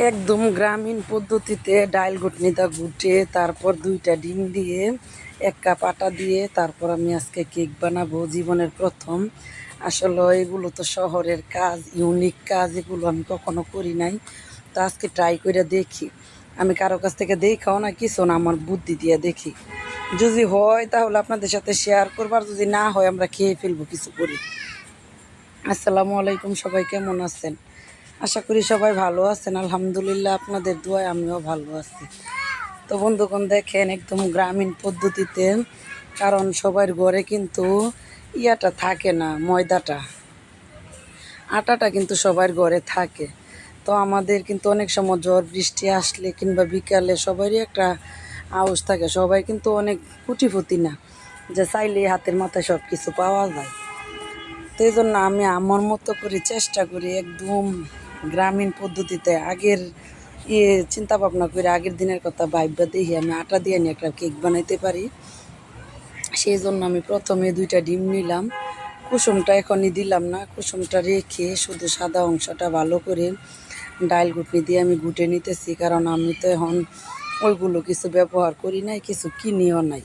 একদম গ্রামীণ পদ্ধতিতে ডাইল ঘুটনিটা ঘুটে তারপর দুইটা ডিম দিয়ে, এক কাপ আটা দিয়ে তারপর আমি আজকে কেক বানাবো জীবনের প্রথম। আসলে এগুলো তো শহরের কাজ, ইউনিক কাজ, এগুলো আমি কখনো করি নাই। তো আজকে ট্রাই করে দেখি। আমি কারও কাছ থেকে দেখাও না, কিছু না, আমার বুদ্ধি দিয়ে দেখি। যদি হয় তাহলে আপনাদের সাথে শেয়ার করবার যদি না হয় আমরা খেয়ে ফেলব কিছু করি। আসসালামু আলাইকুম, সবাই কেমন আছেন? আশা করি সবাই ভালো আছেন। আলহামদুলিল্লাহ আপনাদের দোয়ায় আমিও ভালো আছি। তো বন্ধুগণ, দেখেন একদম গ্রামীণ পদ্ধতিতে, কারণ সবার ঘরে কিন্তু ইয়াটা থাকে না, ময়দাটা। আটাটা কিন্তু সবার ঘরে থাকে। তো আমাদের কিন্তু অনেক সময় ঝড় বৃষ্টি আসলে কিংবা বিকালে সবারই একটা আউস থাকে, সবাই কিন্তু অনেক কুটিপুতি না, যে চাইলে হাতের মাথায় সব কিছু পাওয়া যায়। তো এই জন্য আমি আমার মতো করে চেষ্টা করি একদম গ্রামীণ পদ্ধতিতে আগের ইয়ে চিন্তা ভাবনা করে আগের দিনের কথা ভাইবা দেখি, আমি আটা দিয়ে নিয়ে একটা কেক বানাইতে পারি। সেই জন্য আমি প্রথমে দুইটা ডিম নিলাম। কুসুমটা এখনই দিলাম না, কুসুমটা রেখে শুধু সাদা অংশটা ভালো করে ডাইল গুটনি দিয়ে আমি ঘুটে নিতেছি, কারণ আমি তো এখন ওইগুলো কিছু ব্যবহার করি নাই, কিছু কিনিও নাই।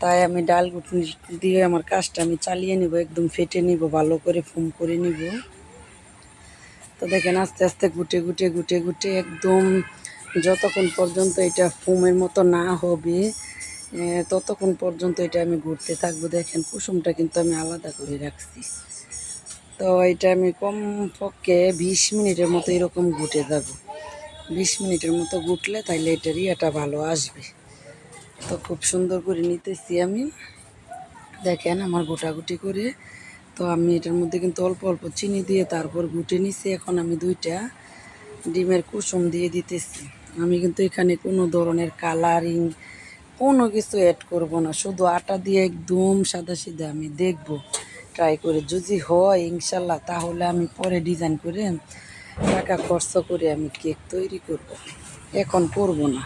তাই আমি ডাল গুটনি দিয়ে আমার কাজটা আমি চালিয়ে নিব, একদম ফেটে নিব, ভালো করে ফুম করে নিব। তো দেখেন আস্তে আস্তে গুটে গুটে গুটে গুটে একদম যতক্ষণ পর্যন্ত এটা ফুমের মতো না হবে ততক্ষণ পর্যন্ত এটা আমি ঘুরতে থাকব। দেখেন, কুসুমটা কিন্তু আমি আলাদা করে রাখছি। তো এটা আমি কম পক্ষে বিশ মিনিটের মতো এরকম ঘুটে যাব। বিশ মিনিটের মতো ঘুটলে তাইলে এটার ইয়েটা ভালো আসবে। তো খুব সুন্দর করে নিতেছি আমি। দেখেন আমার গোটাগুটি করে তো আমি এটার মধ্যে কিন্তু অল্প অল্প চিনি দিয়ে তারপর গুটে নিছি। এখন আমি দুইটা ডিমের কুসুম দিয়ে দিতেছি। আমি কিন্তু এখানে কোনো ধরনের কালারিং কোনো কিছু অ্যাড করব না। শুধু আটা দিয়ে একদম সাদা সিধা আমি দেখব। ট্রাই করে যদি হয়, ইনশাল্লাহ, তাহলে আমি পরে ডিজাইন করে, টাকা খরচ করে আমি কেক তৈরি করব। এখন করব না।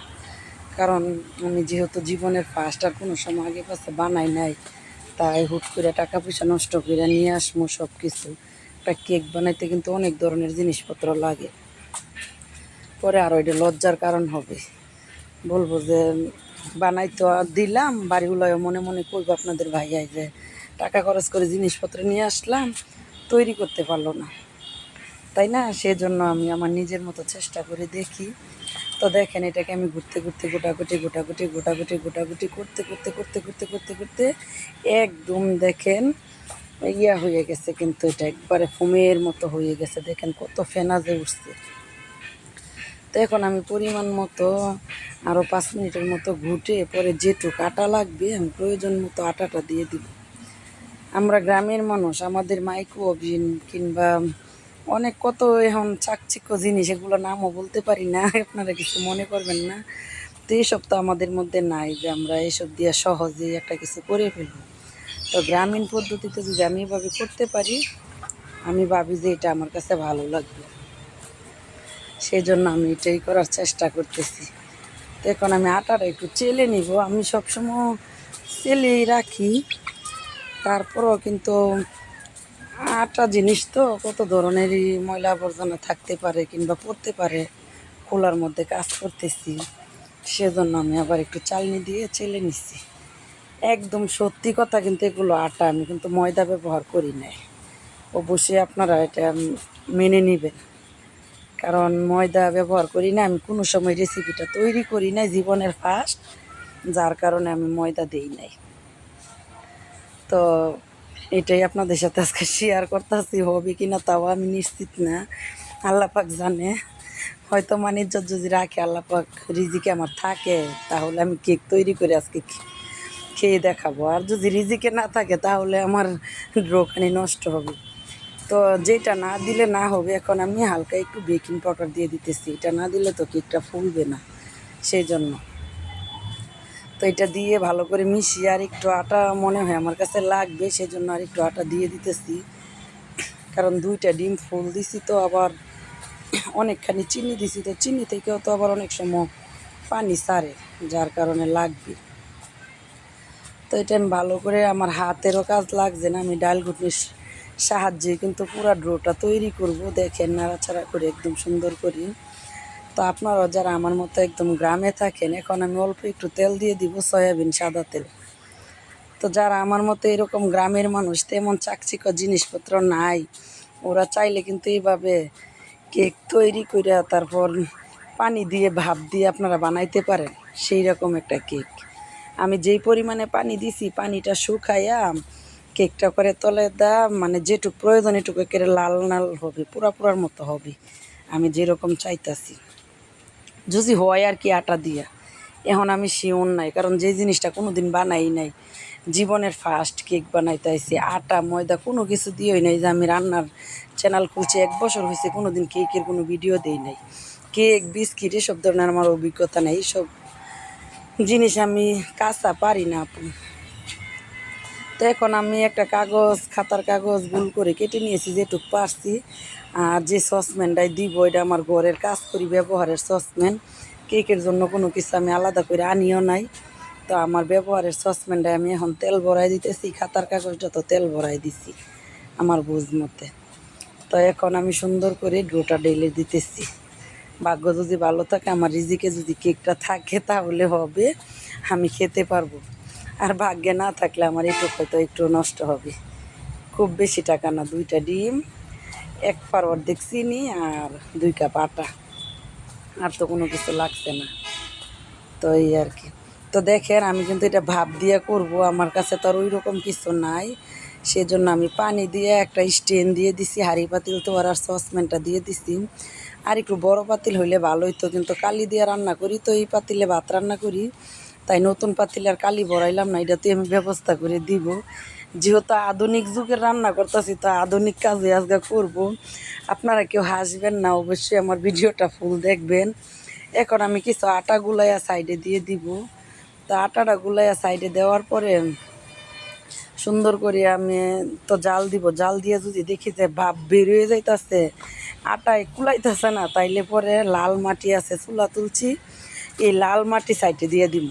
কারণ আমি যেহেতু জীবনের ফার্স্ট আর কোনো সময় আগে পাশে বানাই নাই তাই হুট করে টাকা পয়সা নষ্ট করে নিয়ে আসব সব কিছু একটা কেক বানাইতে কিন্তু অনেক ধরনের জিনিসপত্র লাগে। পরে আরও এটা লজ্জার কারণ হবে। বলব যে বানাই তো আর দিলাম বাড়িগুলোয় মনে মনে করব আপনাদের ভাইয়াই যে টাকা খরচ করে জিনিসপত্র নিয়ে আসলাম, তৈরি করতে পারল না। তাই না? সেজন্য আমি আমার নিজের মতো চেষ্টা করে দেখি তো দেখেন এটাকে আমি ঘুরতে ঘুরতে গোটাগুটি গোটাগুটি গোটাগুটি গোটাগুটি করতে করতে করতে করতে করতে করতে একদম দেখেন ইয়া হয়ে গেছে কিন্তু এটা একবারে ফোমের মতো হয়ে গেছে। দেখেন কত ফেনা যে উঠছে। তো এখন আমি পরিমাণ মতো আরও পাঁচ মিনিটের মতো ঘুটে পরে যেটুক আটা লাগবে আমি প্রয়োজন মতো আটাটা দিয়ে দিব। আমরা গ্রামের মানুষ, আমাদের মাইক্রো ওভেন কিংবা অনেক কত এখন চাকচিক্য জিনিস, এগুলো নামও বলতে পারি না, আপনারা কিছু মনে করবেন না। তো এইসব তো আমাদের মধ্যে নাই যে আমরা এইসব দিয়ে সহজেই একটা কিছু করে ফেলব। তো গ্রামীণ পদ্ধতিতে যদি আমি এভাবে করতে পারি, আমি ভাবি যে এটা আমার কাছে ভালো লাগবে। সেই জন্য আমি এটাই করার চেষ্টা করতেছি। তো এখন আমি আটাটা একটু চেলে নিব। আমি সবসময় চেলেই রাখি, তারপরও কিন্তু আটা জিনিস তো, কত ধরনেরই ময়লা আবর্জনা থাকতে পারে কিংবা পড়তে পারে, খোলার মধ্যে কাজ করতেছি। সেজন্য আমি আবার একটু চালনি দিয়ে চেলে নিচ্ছি একদম সত্যি কথা কিন্তু এগুলো আটা, আমি কিন্তু ময়দা ব্যবহার করি না অবশ্যই আপনারা এটা মেনে নেবেন। কারণ ময়দা ব্যবহার করি না আমি কোনো সময় রেসিপিটা তৈরি করি নাই জীবনের ফার্স্ট যার কারণে আমি ময়দা দেই নাই। তো এটাই আপনাদের সাথে আজকে শেয়ার করতেছি, হবে কি না তাও আমি নিশ্চিত না। আল্লাপাক জানে। হয়তো মানে ইজ্জত যদি রাখে, আল্লাপাক রিজিকে আমার থাকে, তাহলে আমি কেক তৈরি করে আজকে খেয়ে দেখাবো। আর যদি রিজিকে না থাকে, তাহলে আমার ড্রোখানি নষ্ট হবে। তো যেটা না দিলে না হবে, এখন আমি হালকা একটু বেকিং পাউডার দিয়ে দিতেছি। এটা না দিলে তো কেকটা ফুলবে না, সেই জন্য। তো এটা দিয়ে ভালো করে মিশিয়ে আর একটু আটা মনে হয় আমার কাছে লাগবে সেই জন্য আর একটু আটা দিয়ে দিতেছি। কারণ দুইটা ডিম ফুল দিছি তো, আবার অনেকখানি চিনি দিছি, তো চিনি থেকেও তো আবার অনেক সময় পানি সারে, যার কারণে লাগবে। তো এটা আমি ভালো করে আমার হাতেরও কাজ লাগছে না, আমি ডাল ঘুটনির সাহায্যে কিন্তু পুরা ড্রোটা তৈরি করব, দেখেন নাড়াচাড়া করে একদম সুন্দর করি। তো আপনারাও যারা আমার মতো একদম গ্রামে থাকেন, এখন আমি অল্প একটু তেল দিয়ে দিব সয়াবিন, সাদা তেল। তো যারা আমার মতো এরকম গ্রামের মানুষ, তেমন চাকচিক জিনিসপত্র নাই। ওরা চাইলে কিন্তু এইভাবে কেক তৈরি করে তারপর পানি দিয়ে, ভাপ দিয়ে আপনারা বানাইতে পারেন। সেই রকম একটা কেক। আমি যেই পরিমাণে পানি দিছি, পানিটা শুকাইয়া কেকটা করে তলে দা মানে যেটুক প্রয়োজন এটুকু করে লাল লাল হবে পুরা পুরার মতো হবে। আমি যেরকম চাইতাছি। যদি হয় আর কি আটা দিয়া। এখন আমি শিওর নাই, কারণ যে জিনিসটা কোনো দিন বানাই নাই, জীবনের ফার্স্ট কেক বানাইতেছি আটা, ময়দা, কোনো কিছু দিয়েই নাই যে আমি রান্নার চ্যানেল খুলছি। এক বছর হয়েছে কোনো দিন কেকের কোনো ভিডিও দেই নাই। কেক বিস্কিট এসব ধরনের আমার অভিজ্ঞতা নেই, এইসব জিনিস আমি কাঁচা পারি না আপু। তো এখন আমি একটা কাগজ, খাতার কাগজ গুল করে কেটে নিয়েছি, যেটুক পারছি। আর যে সসম্যানটাই দিব, এটা আমার ঘরের কাজ করি, ব্যবহারের সসম্যান কেকের জন্য কোনো কিছু আমি আলাদা করে আনিও নাই। তো আমার ব্যবহারের সসম্যানটায় আমি এখন তেল ভরাই দিতেছি, খাতার কাগজটা তো তেল ভরাই দিছি, আমার বুঝ মতে। তো এখন আমি সুন্দর করে ডোটা ডেলে দিতেছি। ভাগ্য যদি ভালো থাকে, আমার রিজিকে যদি কেকটা থাকে, তাহলে হবে, আমি খেতে পারব। আর ভাগ্যে না থাকলে আমার একটু হয়তো একটু নষ্ট হবে। খুব বেশি টাকা না, দুইটা ডিম, এক পার অর্ধেক চিনি আর দুই কাপ আটা। আর তো কোনো কিছু লাগছে না। তো এই আর কি। তো দেখেন, আমি কিন্তু এটা ভাব দিয়ে করব, আমার কাছে তো আর ওই রকম কিছু নাই। সেজন্য আমি পানি দিয়ে একটা স্টেন দিয়ে দিছি, হাঁড়ি পাতিল তো আর সসপ্যানটা দিয়ে দিছি। আর একটু বড় পাতিল হইলে ভালো হইতো, কিন্তু কালি দিয়ে রান্না করি, তো এই পাতিলে ভাত রান্না করি। তাই নতুন পাতিলে আর কালি ভরাইলাম না, এটা তো আমি ব্যবস্থা করে দিব। যেহেতু আধুনিক যুগের রান্না করতেছি, তো আধুনিক কাজে আজকে করব। আপনারা কেউ হাসবেন না, অবশ্যই আমার ভিডিওটা ফুল দেখবেন। এখন আমি কিছু আটা গুলাইয়া সাইডে দিয়ে দিব। তো আটাটা গুলাইয়া সাইডে দেওয়ার পরে সুন্দর করে আমি তো জাল দিব। জাল দিয়ে যদি দেখি যে ভাব বেরিয়ে যাইতাছে, আটায় কুলাইতেছে না, তাইলে পরে লাল মাটি আছে, চুলা তুলছি, এই লাল মাটি সাইডে দিয়ে দিব।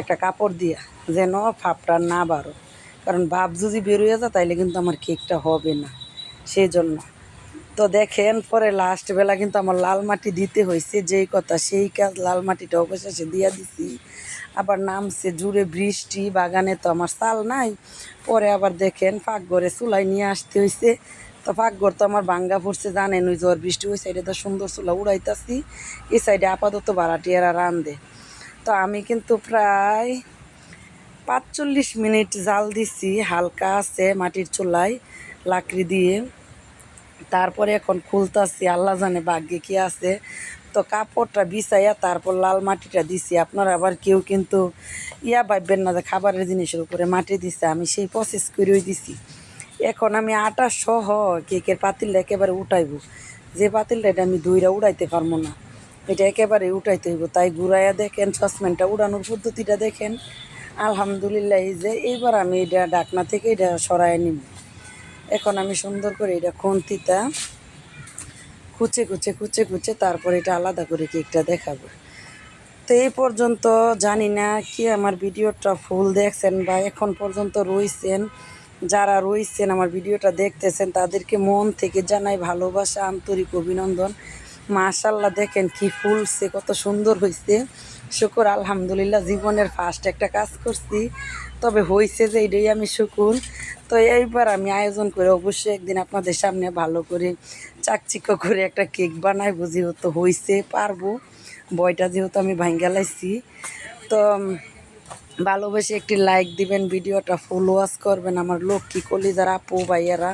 একটা কাপড় দিয়া, যেন ভাবটা না বাড়ো। কারণ ভাব যদি বেরোয় যায়, তাইলে কিন্তু আমার কেকটা হবে না। সেই জন্য তো দেখেন, পরে লাস্ট বেলা কিন্তু আমার লাল মাটি দিতে হয়েছে যেই কথা, সেই কাজ লাল মাটিটা অবশেষে দিয়া দিছি। আবার নামছে জুড়ে বৃষ্টি, বাগানে তো আমার চাল নাই। পরে আবার দেখেন, পাকঘরে চুলাই নিয়ে আসতে হয়েছে তো পাকঘর তো আমার ভাঙ্গা পড়ছে, জানেন, ওই জ্বর বৃষ্টি ওই সাইডে তো সুন্দর চুলা উড়াইতাছি। এই সাইডে আপাতত ভাড়াটিয়ারা রান্ধে তো আমি কিন্তু প্রায় পাঁচচল্লিশ মিনিট জাল দিছি, হালকা আছে মাটির চুলায় লাকড়ি দিয়ে। তারপরে এখন খুলতাছি, আল্লাহ জানে ভাগ্যে কি আছে। তো কাপড়টা বিছাইয়া তারপর লাল মাটিটা দিছি। আপনারা আবার কেউ কিন্তু ইয়া ভাববেন না যে খাবারের জিনিসের উপরে মাটি দিছে, আমি সেই প্রসেস করেই দিছি। এখন আমি আটা সহ কেকের পাতিলটা একেবারে উঠাইব। যে পাতিলটা এটা আমি দুইরা উড়াইতে পারব না। এটা একেবারে উঠাইতে হইব। তাই ঘুরাইয়া দেখেন, সসম্যানটা উড়ানোর পদ্ধতিটা দেখেন। আলহামদুলিল্লাহ, এই যে এইবার আমি এটা ডাকনা থেকে এটা সরাই নিব। এখন আমি সুন্দর করে এটা খুন্তিটা কুচে কুচে কুচে কুচে তারপর এটা আলাদা করে কেকটা দেখাবো। তো এই পর্যন্ত জানি না কি আমার ভিডিওটা ফুল দেখছেন বা এখন পর্যন্ত রয়েছেন যারা রয়েছেন আমার ভিডিওটা দেখতেছেন, তাদেরকে মন থেকে জানাই ভালোবাসা, আন্তরিক অভিনন্দন। মাশাল্লাহ দেখেন কি ফুলছে, কত সুন্দর হয়েছে শুকুর, আলহামদুলিল্লাহ, জীবনের ফার্স্ট একটা কাজ করছি। তবে হয়েছে যে এটাই আমি শুকুর। তো এইবার আমি আয়োজন করে অবশ্যই একদিন আপনাদের সামনে ভালো করে, চাকচিক্য করে একটা কেক বানাই বুঝি হতো হয়েছে পারব। বইটা যেহেতু আমি ভাঙ্গা লাইছি। তো ভালোবেসে একটি লাইক দিবেন, ভিডিওটা ফুল ওয়াশ করবেন। আমার লক্ষ্মী কলিজার আপু, ভাইয়ারা।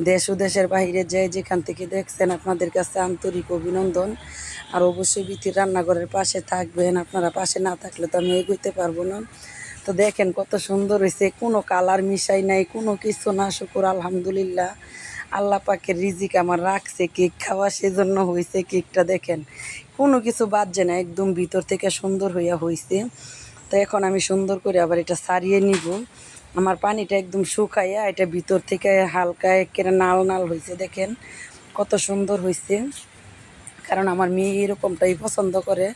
দেশ ও দেশের বাইরে যে যেখান থেকে দেখছেন আপনাদের কাছে আন্তরিক অভিনন্দন। আর অবশ্যই বিথির রান্নাঘরের পাশে থাকবেন। আপনারা পাশে না থাকলে তো আমি এগোতে পারব না। তো দেখেন কত সুন্দর হয়েছে। কোনো কালার মিশাই নাই, কোনো কিছু না। শুকুর, আলহামদুলিল্লাহ। আল্লাহ পাকের রিজিক আমার রাখছে। কেক খাওয়া সেজন্য হয়েছে কেকটা, দেখেন। কোনো কিছু বাজছে না, একদম ভিতর থেকে সুন্দর হইয়া হয়েছে তো এখন আমি সুন্দর করে আবার এটা সারিয়ে নিব। আমার পানিটা একদম শুকাইয়া এটা ভিতর থেকে হালকা একেবারে নাল নাল হয়েছে দেখেন। কত সুন্দর হয়েছে কারণ আমার মেয়ে এরকমটাই পছন্দ করে,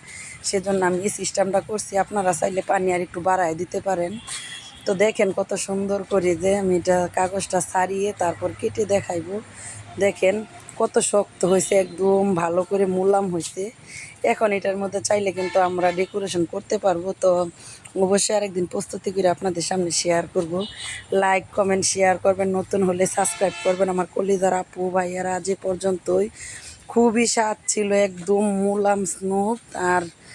সেজন্য আমি এই সিস্টেমটা করছি। আপনারা চাইলে পানি আর একটু বাড়ায় দিতে পারেন। তো দেখেন কত সুন্দর করে যে আমি এটা কাগজটা সারিয়ে তারপর কেটে দেখাইবো। দেখেন কত শক্ত হয়েছে একদম ভালো করে মুলাম হয়েছে এখন এটার মধ্যে চাইলে কিন্তু আমরা ডেকোরেশন করতে পারব। তো অবশ্যই আরেকদিন প্রস্তুতি করে আপনাদের সামনে শেয়ার করব। লাইক কমেন্ট শেয়ার করবেন। নতুন হলে সাবস্ক্রাইব করবেন। আমার কলিদার আপু, ভাইয়ারা এ পর্যন্তই। খুবই স্বাদ ছিল, একদম মুলাম স্নুপ আর